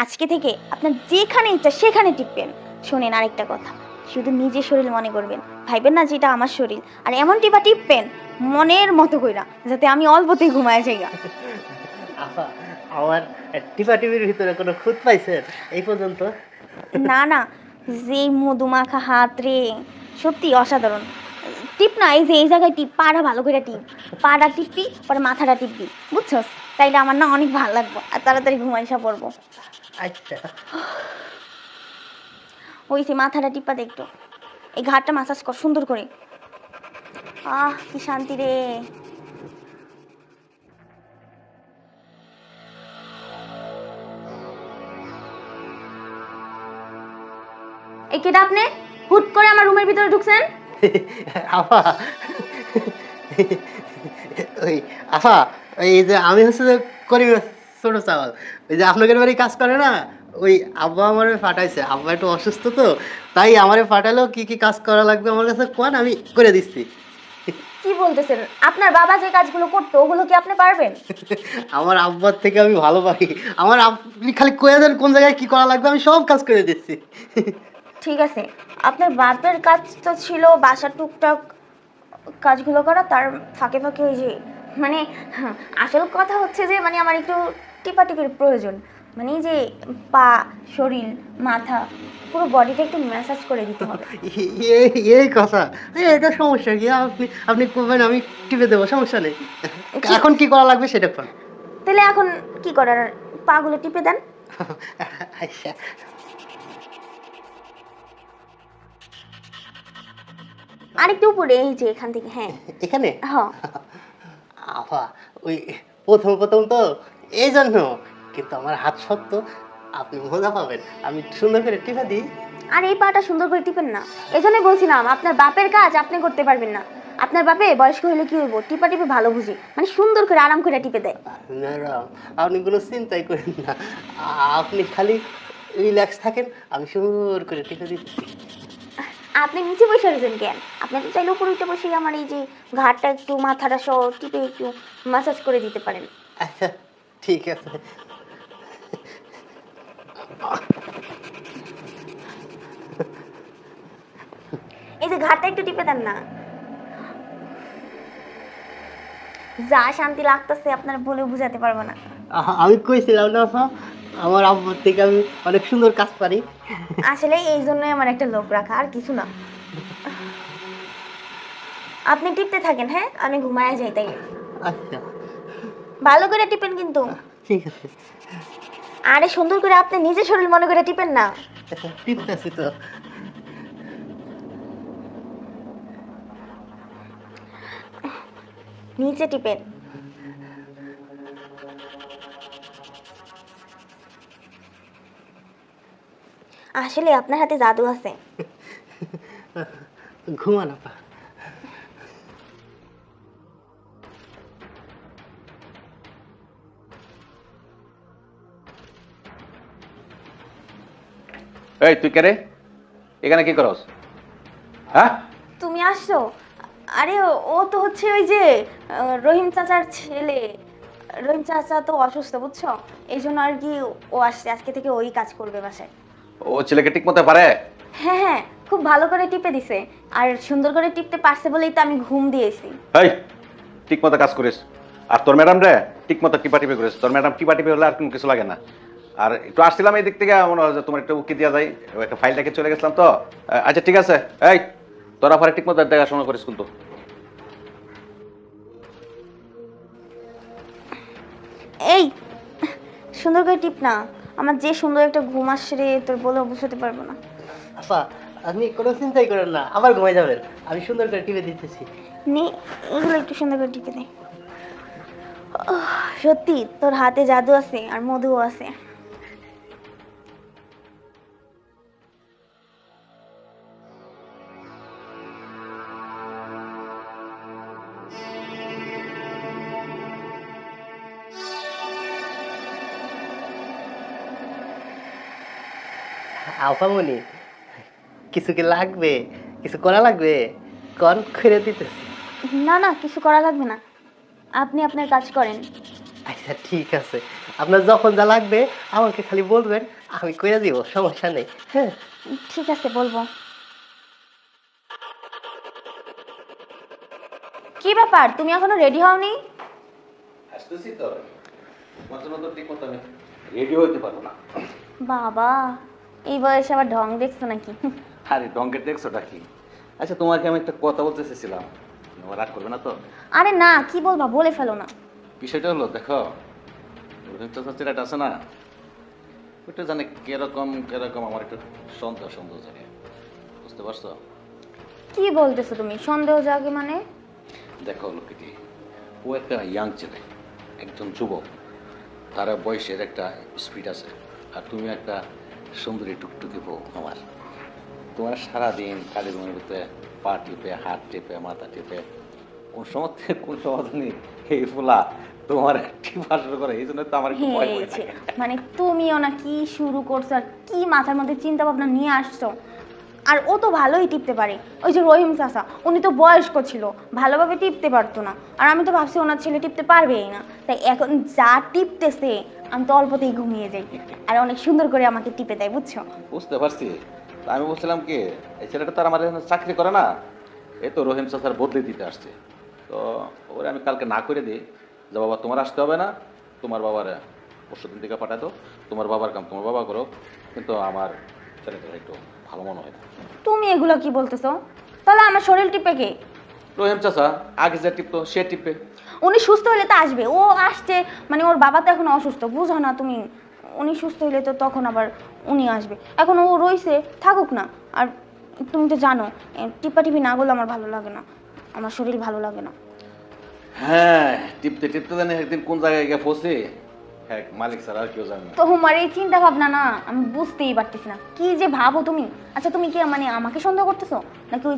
আজকে থেকে আপনার যেখানে ইচ্ছা সেখানে টিপবেন। শোনেন আরেকটা কথা শুধু নিজের শরীর মনে করবেন। ভাইবেন না যেটা আমার শরীর আর এমন টিপা টিপবেন মনের মতো কইরা যাতে আমি অল্পতেই ঘুমায় যাই আমার টিপা টিপির ভিতরে কোনো খুঁত পাইছেন? এই পর্যন্ত? না না যে মধুমাখা হাত রে সত্যি অসাধারণ। টিপ না এই যে এই জায়গায় টিপ পাড়া ভালো করে টিপ। পাড়া টিপবি পরে মাথাটা টিপবি বুঝছস? তাইলে আমার না অনেক ভালো লাগবে আর তাড়াতাড়ি ঘুমাইসা পড়ব। আচ্ছা। ওই যে মাথাটা টিপা দে একটু। এই ঘাটটা মাসাজ কর সুন্দর করে। আহ কি শান্তি রে। এই কেটা আপনি? হুট করে আমার রুমের ভিতরে ঢুকছেন? আপা ওই আপা এই যে আমি হচ্ছে যে করি ছোট চাওয়াল ওই যে আপনাদের বাড়ি কাজ করে না ওই আব্বা আমারে ফাটাইছে আব্বা একটু অসুস্থ তো তাই আমারে ফাটালো কি কি কাজ করা লাগবে আমার কাছে কোন আমি করে দিচ্ছি। কি বলতেছেন? আপনার বাবা যে কাজগুলো করতো ওগুলো কি আপনি পারবেন? আমার আব্বার থেকে আমি ভালো পারি। আমার আপনি খালি কয়ে দেন কোন জায়গায় কি করা লাগবে আমি সব কাজ করে দিচ্ছি। ঠিক আছে। আপনার বাপের কাজ তো ছিল বাসার টুকটাক কাজগুলো করা তার ফাঁকে ফাঁকে ওই যে মানে হ্যাঁ, আসল কথা হচ্ছে যে মানে আমার একটু টিপাটিপির প্রয়োজন মানে এই যে পা শরীর মাথা পুরো বডিটা একটু ম্যাসাজ করে দিতে হবে। এই- কথা। এটা সমস্যা কি? আপনি আপনি করবেন আমি টিপে দেবো সমস্যা নেই। এখন কি করা লাগবে সেটা কোন তাহলে এখন কি করার? পাগুলো টিপে দেন। আচ্ছা। আরেকটু উপরে এই যে এখান থেকে হ্যাঁ। এখানে? হ্যাঁ। আফা ওই প্রথম প্রথম তো এই জন্য কিন্তু আমার হাত শক্ত আপনি মজা পাবেন। আমি সুন্দর করে টিপে দিই। আর এই পাটা সুন্দর করে টিপেন না। এজন্যই বলছিলাম আপনার বাপের কাজ আপনি করতে পারবেন না। আপনার বাপে বয়স্ক হলে কি হইব? টিপা টিপে ভালো বুঝি। মানে সুন্দর করে আরাম করে টিপে দেয়। ম্যাডাম আপনি কোনো চিন্তাই করেন না। আপনি খালি রিল্যাক্স থাকেন আমি সুন্দর করে টিপে দিচ্ছি। আপনি নিচে বসে রয়েছেন কেন? আপনি তো চাইলে উপরে উঠে বসে আমার এই যে ঘাটটা একটু মাথাটা সহ টিপে একটু মাসাজ করে দিতে পারেন। আচ্ছা ঠিক আছে। এই যে ঘাটটা একটু টিপে দেন না। যা শান্তি লাগতেছে আপনার বলে বুঝাতে পারব না। আমি কইছিলাম না আপা, আমার আব্বার থেকে আমি অনেক সুন্দর কাজ পারি। আসলে এই জন্যই আমার একটা লোক রাখা আর কিছু না। আপনি টিপতে থাকেন হ্যাঁ? আমি ঘুমায় যাই তাই। আচ্ছা। ভালো করে টিপেন কিন্তু। ঠিক আছে। আরে সুন্দর করে আপনি নিজে শরীর মনে করে টিপেন না। টিপতেছি তো। নিচে টিপেন। আসলে আপনার হাতে জাদু আছে। ঘুমান আপা। এই তুই কে রে? এখানে কি করস? হ্যাঁ? তুমি আসছো আরে ও- ও তো হচ্ছে ওই যে আহ, রহিম চাচার ছেলে। রহিম চাচা তো অসুস্থ বুঝছ? এই জন্য আর কি ও আসছে। আজকে থেকে ওই কাজ করবে বাসায়। ও ছেলেকে ঠিক মতো পারে? হ্যাঁ হ্যাঁ খুব ভালো করে টিপে দিছে। আর সুন্দর করে টিপতে পারছে বলেই তো আমি ঘুম দিয়েছি। এই ঠিক মতো কাজ করিস। আর তোর ম্যাডাম রে ঠিক মতো টিপা টিপে করিস। তোর ম্যাডাম টিপা টিপে হলে আর কোনো কিছু লাগে না। আর একটু আসছিলাম এই দিক থেকে মনে হয় যে তোমার একটু উকি দেওয়া যায় একটা ফাইল রেখে চলে গেছিলাম তো। আচ্ছা ঠিক আছে। এই তোরা পরে ঠিক মতো দেখাশোনা করিস কিন্তু। এই সুন্দর করে টিপ না। আমার যে সুন্দর একটা ঘুম আসছে রে তোর বলে বুঝতে পারব না। আপা আপনি কোনো চিন্তাই করেন না। আবার ঘুমাই যাবেন। আমি সুন্দর করে টিপে দিতেছি। নে এগুলো একটু সুন্দর করে টিপে দে। আহ, সত্যি তোর হাতে জাদু আছে আর মধুও আছে। আপামনি কিছু কি লাগবে? কিছু করা লাগবে? কন করে দিতেছি। না না কিছু করা লাগবে না। আপনি আপনার কাজ করেন। আচ্ছা ঠিক আছে। আপনার যখন যা লাগবে আমাকে খালি বলবেন আমি করে দিব সমস্যা নেই। হ্যাঁ? ঠিক আছে বলব। কি ব্যাপার? তুমি এখনও রেডি হওনি? আসতেছি তো। তোমার তো ঠিক মতো আমি রেডি হইতে পারব না। বাবা। এই বয়সে আবার ঢং দেখছ নাকি? আরে ডঙ্কের দেখছোটা কি? আচ্ছা তোমাকে আমি একটা কথা বলতে চেয়েছিলাম তুমি রাগ করবে না তো? আরে না কি বলবা বলে ফেলো না। বিষয়টা হলো দেখো ছেলেটা আছে না? ওটা জানে কীরকম কীরকম আমার একটু সন্দেহ সন্দেহ জাগে। বুঝতে পারছ? কি বলতেছো তুমি? সন্দেহ জাগে মানে? দেখো লোকটি ও একটা ইয়াং ছেলে একজন যুবক। তার বয়সের একটা স্পিড আছে। আর তুমি একটা সুন্দরী টুকটুকি বউ আমার। তোমার সারাদিন কালী রুমের ভিতরে পা টিপে হাত টিপে মাথা টিপে কোন সময় থেকে কোন সময় জানি এই ফুলা তোমার টিপা শুরু করে এই জন্য তো আমার একটু ভয় ভয় হয়েছে মানে তুমিও না কি শুরু করছ আর কি মাথার মধ্যে চিন্তা ভাবনা নিয়ে আসছো? আর ও তো ভালোই টিপতে পারে। ওই যে রহিম চাষা উনি তো বয়স্ক ছিল, ভালোভাবে টিপতে পারতো না। আর আমি তো ভাবছি ওনার ছেলে টিপতে পারবেই না। তাই এখন যা টিপতেছে, আমি তো অল্পতেই ঘুমিয়ে যাই। আর অনেক সুন্দর করে আমাকে টিপে দেয়, বুঝছ? বুঝতে পারছি। আমি বলছিলাম কি, এই ছেলেটা তো আর আমাদের এখানে চাকরি করে না। এ তো রহিম চাষার বদলে দিতে আসছে। তো ওরে আমি কালকে না করে দিই। যে বাবা, তোমার আসতে হবে না। তোমার বাবার পরশু দিন থেকে পাঠাতো তোমার বাবার কাম তোমার বাবা করো কিন্তু আমার ছেলেটা একটু ভালো মনে হয় না তুমি এগুলো কি বলতেছো? তাহলে আমার শরীর টিপে কে? রহিম চাষা আগে যা টিপতো সে টিপে। উনি সুস্থ হলে তো আসবে। ও আসছে মানে ওর বাবা তো এখন অসুস্থ বুঝো না তুমি। উনি সুস্থ হলে তো তখন আবার উনি আসবে। এখন ও রইছে থাকুক না। আর তুমি তো জানো টিপা টিপি না করলে আমার ভালো লাগে না। আমার শরীর ভালো লাগে না। হ্যাঁ টিপতে টিপতে জানি একদিন কোন জায়গায় গিয়ে ফসে। হ্যাঁ মালিক স্যার আর কেউ জানে না। তোমার এই চিন্তা ভাবনা না আমি বুঝতেই পারতেছি না। কি যে ভাবো তুমি? আচ্ছা তুমি কি মানে আমাকে সন্দেহ করতেছো? নাকি ওই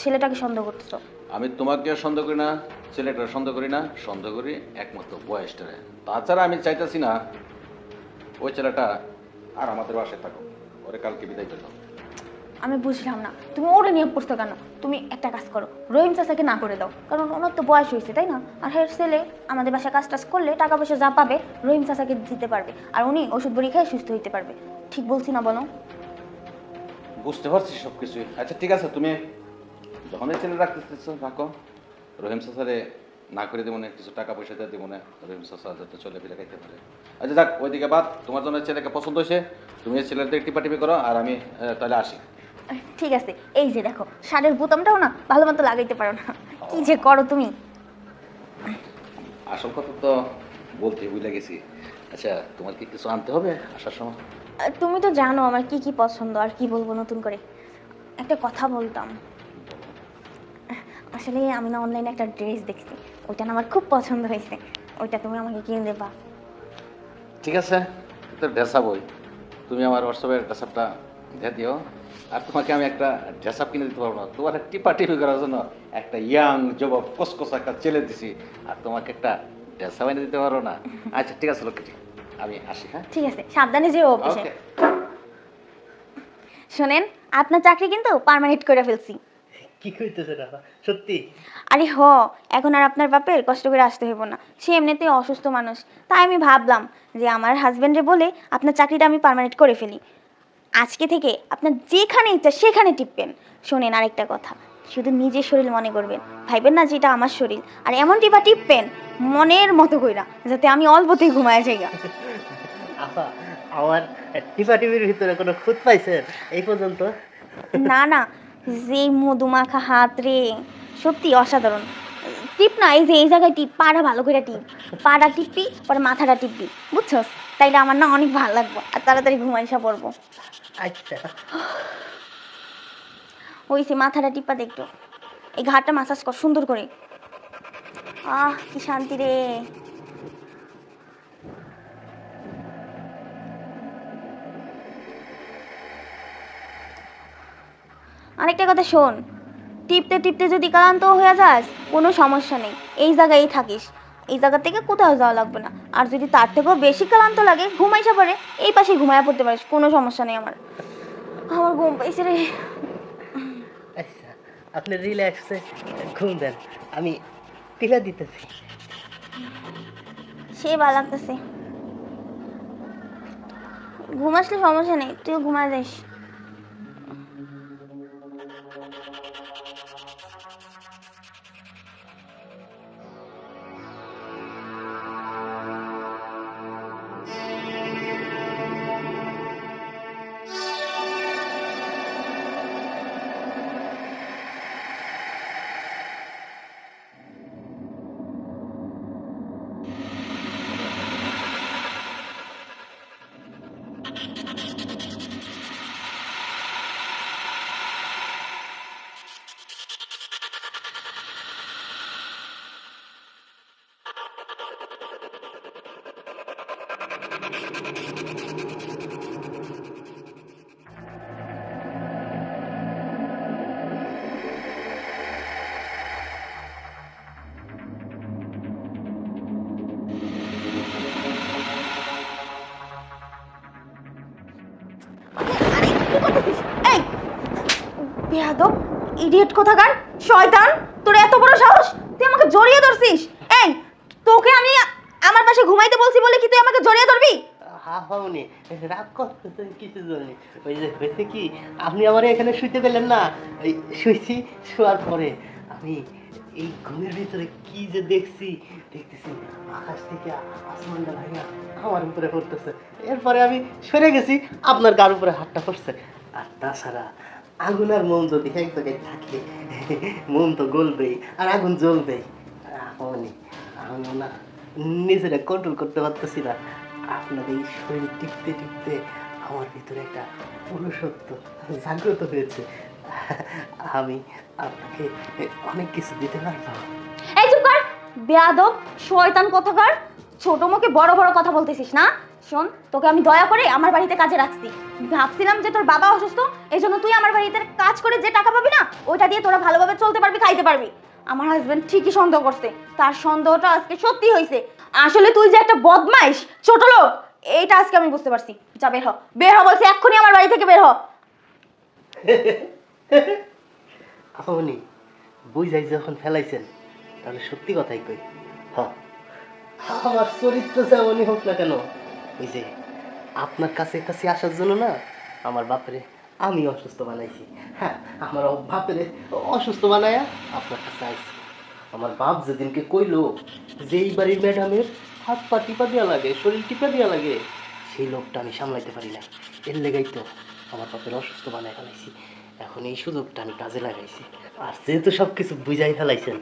ছেলেটাকে সন্দেহ করতেছো? আমি তোমাকে সন্দেহ করি না ছেলেটার সন্দেহ করি না সন্দেহ করি একমাত্র বয়সটারে। তাছাড়া আমি চাইতেছি না ওই ছেলেটা আর আমাদের বাসায় থাকো ওরে কালকে বিদায় করে দাও। আমি বুঝলাম না। তুমি ওরে নিয়োগ করছ কেন? তুমি একটা কাজ করো, রহিম চাচাকে না করে দাও। কারণ ওনার তো বয়স হয়েছে, তাই না? আর হের ছেলে আমাদের বাসায় কাজ টাজ করলে টাকা পয়সা যা পাবে রহিম চাচাকে দিতে পারবে। আর উনি ওষুধ বড়ি খেয়ে সুস্থ হইতে পারবে। ঠিক বলছি না বলো? বুঝতে পারছি সব কিছুই আচ্ছা ঠিক আছে, তুমি যখন এই ছেলে রাখতেছ রাখো রহিম সাসারে না করে দেবো না, কিছু টাকা পয়সা দিয়ে দেবো না। রহিম সাসা যাতে চলে ফিরে খাইতে পারে। আচ্ছা যাক, ওইদিকে বাদ। তোমার জন্য ছেলেকে পছন্দ হয়েছে। তুমি ছেলেদের টিপাটিপি করো, আর আমি তাহলে আসি। ঠিক আছে এই যে দেখো শাড়ির বোতামটাও না ভালো মতো লাগাইতে পারো না। কি যে করো তুমি? আসল কথা তো বলতে ভুলে গেছি। আচ্ছা তোমার কি কিছু আনতে হবে আসার সময়? তুমি তো জানো আমার কি কি পছন্দ আর কি বলব নতুন করে। একটা কথা বলতাম। আসলে আমি না অনলাইনে একটা ড্রেস দেখছি ওইটা না আমার খুব পছন্দ হয়েছে। ওইটা তুমি আমাকে কিনে দেবা। ঠিক আছে তো ড্রেস বই তুমি আমার হোয়াটসঅ্যাপের ড্রেস আপটা দিও। আর তোমাকে আমি একটা ড্রেস আপ কিনে দিতে পারব না। তোমার টিপা টিপি করার জন্য একটা ইয়াং যুবক কসকস একটা ছেলে দিছি। আর তোমাকে একটা ড্রেস আপ এনে দিতে পারব না। আচ্ছা ঠিক আছে লোকটি। আমি আসি হ্যাঁ? ঠিক আছে সাবধানে যেও অফিসে। শোনেন আপনার চাকরি কিন্তু পার্মানেন্ট করে ফেলছি। কি কইতেছেন আপা? সত্যি? আরে হ এখন আর আপনার বাপের কষ্ট করে আসতে হইব না। সে এমনিতেই অসুস্থ মানুষ। তাই আমি ভাবলাম যে আমার হাজব্যান্ডে বলে আপনার চাকরিটা আমি পার্মানেন্ট করে ফেলি। আজকে থেকে আপনার যেখানে ইচ্ছা সেখানে টিপবেন। শোনেন আরেকটা কথা শুধু নিজের শরীর মনে করবেন। ভাইবেন না যে এটা আমার শরীর আর এমন টিপা টিপবেন মনের মতো কইরা যাতে আমি অল্পতেই ঘুমায় যাই আমার টিপা টিপির ভিতরে কোনো খুঁত পাইছেন? এই পর্যন্ত। না না যে মধুমাখা হাত রে সত্যি অসাধারণ। টিপ না এই যে এই জায়গায় টিপ পাড়া ভালো করে টিপ। পাড়া টিপবি পরে মাথাটা টিপবি বুঝছ তাইলে আমার না অনেক ভালো লাগবে আর তাড়াতাড়ি ঘুমাইসা পড়ব। আচ্ছা। ওই সে মাথাটা টিপা দেখতো এই ঘাটটা মাসাজ কর, সুন্দর করে। আহ, কি শান্তি রে। আরেকটা কথা শোন, টিপতে টিপতে যদি ক্লান্ত হয়ে যাস, কোনো সমস্যা নেই। এই জায়গায় থাকিস। এই জায়গা থেকে কোথাও যাওয়া লাগবে না। আর যদি তার থেকেও বেশি ক্লান্ত লাগে ঘুমাইসা পারে এই পাশে ঘুমায় পড়তে পারিস কোনো সমস্যা নেই আমার। আমার ঘুম পাইছে রে। আচ্ছা আপনি রিল্যাক্সে ঘুম দেন। আমি টিপা দিতেছি। সে ভালো লাগতেছে। ঘুম আসলে সমস্যা নেই তুই ঘুমা যাস। বেয়াদব ইডিয়েট কোথাকার? শয়তান তোর এত বড় সাহস তুই আমাকে জড়িয়ে ধরছিস এই তোকে আমি আমার পাশে ঘুমাইতে বলছি বলে কি তুই আমাকে জড়িয়ে ধরবি হাফাউনি রাগ করতেছেন কিছু জন্য ওই যে হয়েছে কি, আপনি আমার এখানে শুইতে পেলেন না? এই শুইছি, শোয়ার পরে আমি এই ঘুমের ভিতরে কি যে দেখছি, দেখতেছি আকাশ থেকে আসমানটা ভাঙা আমার উপরে পড়তেছে। এরপরে আমি সরে গেছি, আপনার গার উপরে হাতটা পড়ছে। আর তাছাড়া আগুন আর মোম যদি এক জায়গায় থাকে মোম তো গলবেই আর আগুন জ্বলবেই। আমি না নিজেরা কন্ট্রোল করতে পারতেছি না। আপনার এই শরীর টিপতে টিপতে আমার ভিতরে একটা পুরুষত্ব জাগ্রত হয়েছে। আমি আপনাকে অনেক কিছু দিতে পারব। এই বেয়াদব, শয়তান ছোট মুখে বড় বড় কথা বলতেছিস না? শোন, তোকে আমি দয়া করে আমার বাড়িতে কাজে রাখছি। ভাবছিলাম যে তোর বাবা অসুস্থ এই জন্য তুই আমার বাড়িতে কাজ করে যে টাকা পাবি না, ওইটা দিয়ে তোরা ভালোভাবে চলতে পারবি, খাইতে পারবি। আমার হাজবেন্ড ঠিকই সন্দেহ করছে। তার সন্দেহটা আজকে সত্যি হয়েছে আসলে তুই যে একটা বদমাইশ, ছোট লোক, এইটা আজকে আমি বুঝতে পারছি। যা, বের হ। বের হ বলছি, এক্ষুনি আমার বাড়ি থেকে বের হ। আপনি বুঝাই যখন ফেলাইছেন, তাহলে সত্যি কথাই কই। হ। আমার চরিত্র যেমনই হোক না কেন ওই যে আপনার কাছে কাছে আসার জন্য না, আমার বাপরে আমি অসুস্থ বানাইছি। হ্যাঁ আমার বাপরে অসুস্থ বানায়া আপনার কাছে আইছি। আমার বাপ যেদিনকে কইলো যে এই বাড়ির ম্যাডামের হাত পা টিপা দেওয়া লাগে শরীর টিপা দেওয়া লাগে সেই লোকটা আমি সামলাইতে পারি না এর লেগাই তো আমার বাপের অসুস্থ বানাই ফেলাইছি। এখন এই সুযোগটা আমি কাজে লাগাইছি। আর যেহেতু সব কিছু বুঝাই ফেলাইছেন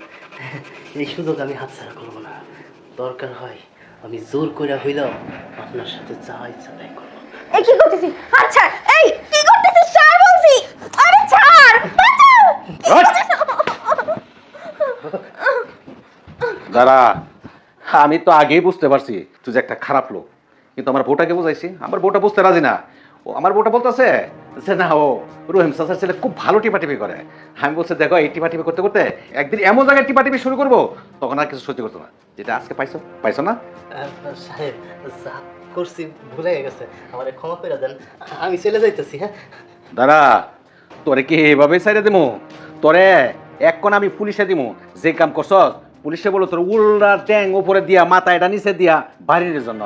এই সুযোগ আমি হাতছাড়া করব না। দরকার হয় আমি জোর করে হইলেও আপনার সাথে যা ইচ্ছা তাই করব। এই কি করতেছিস আচ্ছা এই কি করতেছিস? ছাড় বলছি! আরে ছাড়! বাঁচাও! দাঁড়া। আমি তো আগেই বুঝতে পারছি তুই যে একটা খারাপ লোক। কিন্তু আমার বউটাকে বুঝাইছি। আমার বউটা বুঝতে রাজি না। ও আমার বউটা বলতেছে যে না ও রহিম সাসার ছেলে খুব ভালো টিপাটিপি করে। আমি বলছি দেখো এই টিপাটিপি করতে করতে একদিন এমন জায়গায় টিপাটিপি শুরু করব তখন আর কিছু সহ্য করতো না। যেটা আজকে পাইছো পাইছো না? আহ, সাহেব যা করছি ভুলে গেছে। আমার ক্ষমা করে দেন। আমি চলে যাইতেছি হ্যাঁ? দাঁড়া তোরে কি এভাবে সাইডে দিমু? তোরে এক কোণ আমি পুলিশে দিমু। যে কাম করছস পুলিশে বলো তোর উল্টা ট্যাং উপরে দিয়া মাথা এটা নিচে দিয়া বাড়ির জন্য।